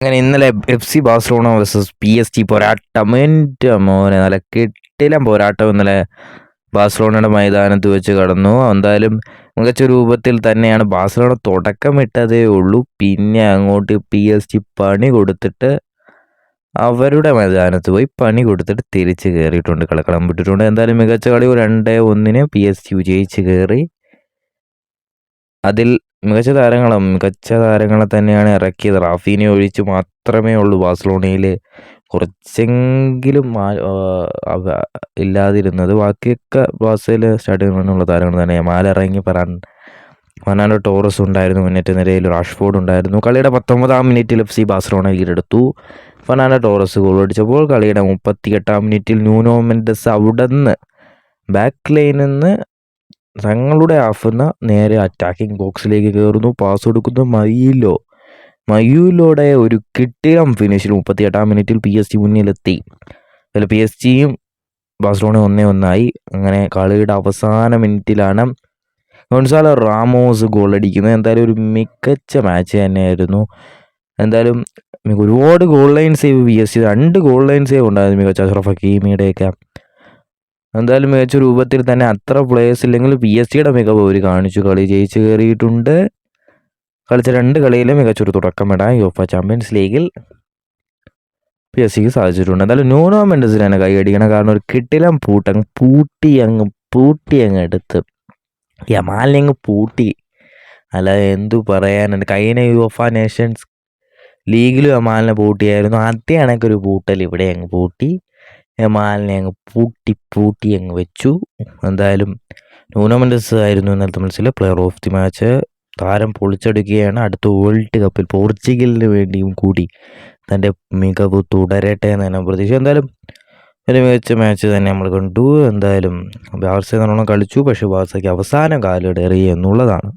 അങ്ങനെ ഇന്നലെ F C Barcelona versus P S T പോരാട്ടം. എന്റെ മോനെ നല്ല കെട്ടിലം പോരാട്ടം ഇന്നലെ ബാഴ്സലോണയുടെ മൈതാനത്ത് വെച്ച് കടന്നു. എന്തായാലും മികച്ച രൂപത്തിൽ തന്നെയാണ് ബാഴ്സലോണ തുടക്കമിട്ടതേ ഉള്ളൂ. പിന്നെ അങ്ങോട്ട് പി എസ് ടി പണി കൊടുത്തിട്ട് അവരുടെ മൈതാനത്ത് പോയി പണി കൊടുത്തിട്ട് തിരിച്ച് കയറിയിട്ടുണ്ട് കളിക്കളം. വിട്ടിട്ടുണ്ട്. എന്തായാലും മികച്ച കളി രണ്ട് ഒന്നിന് പി എസ് ടി വിജയിച്ച് കയറി അതിൽ മികച്ച താരങ്ങളും മികച്ച താരങ്ങളെ തന്നെയാണ് ഇറക്കിയത്. റാഫീനെ ഒഴിച്ച് മാത്രമേ ഉള്ളൂ ബാഴ്സലോണയിൽ കുറച്ചെങ്കിലും ഇല്ലാതിരുന്നത്. ബാക്കിയൊക്കെ ബാഴ്സയിൽ സ്റ്റാർട്ടിങ്ങിലുള്ള താരങ്ങൾ തന്നെയാണ് മാലിറങ്ങി പറയാൻ ഫെർണാണ്ടോ ടോറസ് ഉണ്ടായിരുന്നു മുന്നേറ്റ നിരയിൽ. റാഷ്ഫോർഡ് ഉണ്ടായിരുന്നു. കളിയുടെ പത്തൊമ്പതാം മിനിറ്റിൽ എഫ് സി ബാഴ്സലോണ കീഴെടുത്തു ഫെർണാണ്ടോ ടോറസ് ഗോൾ അടിച്ചപ്പോൾ കളിയുടെ മുപ്പത്തി എട്ടാം മിനിറ്റിൽ ന്യൂനോ മെൻഡസ് അവിടെ നിന്ന് ബാക്ക് ലൈനിൽ നിന്ന് തങ്ങളുടെ ഹാഫിന്ന് നേരെ അറ്റാക്കിംഗ് ബോക്സിലേക്ക് കയറുന്നു പാസ് കൊടുക്കുന്നു മയിലോ. മയൂലോടെ ഒരു കിട്ടിയം ഫിനിഷിൽ മുപ്പത്തി എട്ടാം മിനിറ്റിൽ പി എസ് ജി മുന്നിലെത്തി. അതിൽ പി എസ് ജിയും ബാഴ്സലോണ ഒന്നേ ഒന്നായി. അങ്ങനെ കളിയുടെ അവസാന മിനിറ്റിലാണ് ഗൊൺസാലോ റാമോസ് ഗോളടിക്കുന്നത് എന്തായാലും ഒരു മികച്ച മാച്ച് തന്നെയായിരുന്നു. എന്തായാലും ഒരുപാട് goal line save P S G രണ്ട് ഗോൾ ലൈൻ സേവ് ഉണ്ടായിരുന്നു മികച്ച അഷ്റഫ് ഹക്കീമിയുടെയൊക്കെ. എന്തായാലും മികച്ച രൂപത്തിൽ തന്നെ അത്ര പ്ലേയേഴ്സ് ഇല്ലെങ്കിൽ പി എസ് സിയുടെ മികവ് അവർ കാണിച്ചു. കളി ജയിച്ച് കയറിയിട്ടുണ്ട് കളിച്ച രണ്ട് കളിയിലും മികച്ചൊരു തുടക്കമിടാൻ യോഫ ചാമ്പ്യൻസ് ലീഗിൽ പി എസ് സിക്ക് സാധിച്ചിട്ടുണ്ട്. എന്തായാലും ന്യൂനോ മെൻഡസിൽ തന്നെ കൈയടിക്കണം കാരണം ഒരു കിട്ടിലം പൂട്ടങ്ങ് പൂട്ടി അങ്ങ് പൂട്ടി അങ്ങ് എടുത്ത് യമാലിനെ അങ്ങ് പൂട്ടി. അല്ല എന്തു പറയാനുണ്ട് കഴിഞ്ഞ യുവഫ നേഷൻസ് ലീഗിലും യമാലിനെ പൂട്ടിയായിരുന്നു. അതേ കണക്കൊരു പൂട്ടൽ ഇവിടെ അങ്ങ് പൂട്ടി. യമാലിനെ അങ്ങ് പൂട്ടി പൂട്ടി അങ്ങ് വെച്ചു. എന്തായാലും ടൂർണമെന്റ്സ് ആയിരുന്നു ഇന്നലത്തെ മത്സരം പ്ലെയർ ഓഫ് ദി മാച്ച് താരം പൊളിച്ചെടുക്കുകയാണ്. അടുത്ത വേൾഡ് കപ്പിൽ പോർച്ചുഗലിന് വേണ്ടിയും കൂടി തന്റെ മികവ് തുടരട്ടെ എന്ന് തന്നെ പ്രതീക്ഷ. എന്തായാലും ഒരു മികച്ച മാച്ച് തന്നെ നമ്മൾ കണ്ടു. എന്തായാലും ബാർസ നല്ലോണം കളിച്ചു. പക്ഷേ ബാർസയ്ക്ക് അവസാനം കാലിടേറി എന്നുള്ളതാണ്